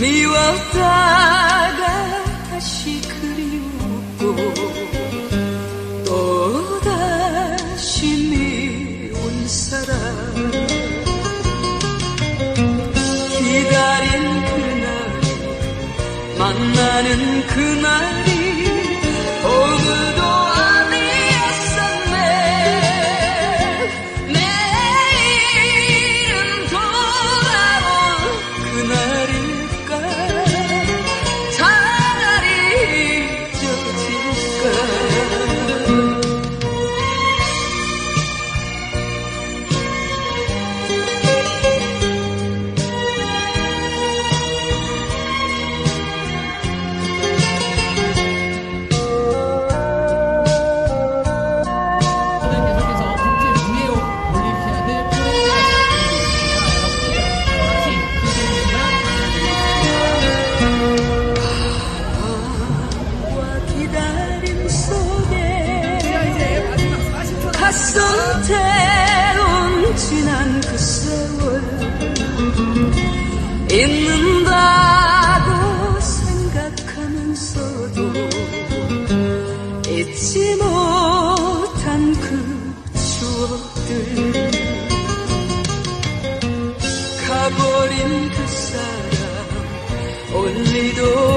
미웠다가 다시 그리우고 또 다시 미운 사람. 기다린 그날 만나는 그날 잊지 못한 그 추억들. 가버린 그 사람 올리도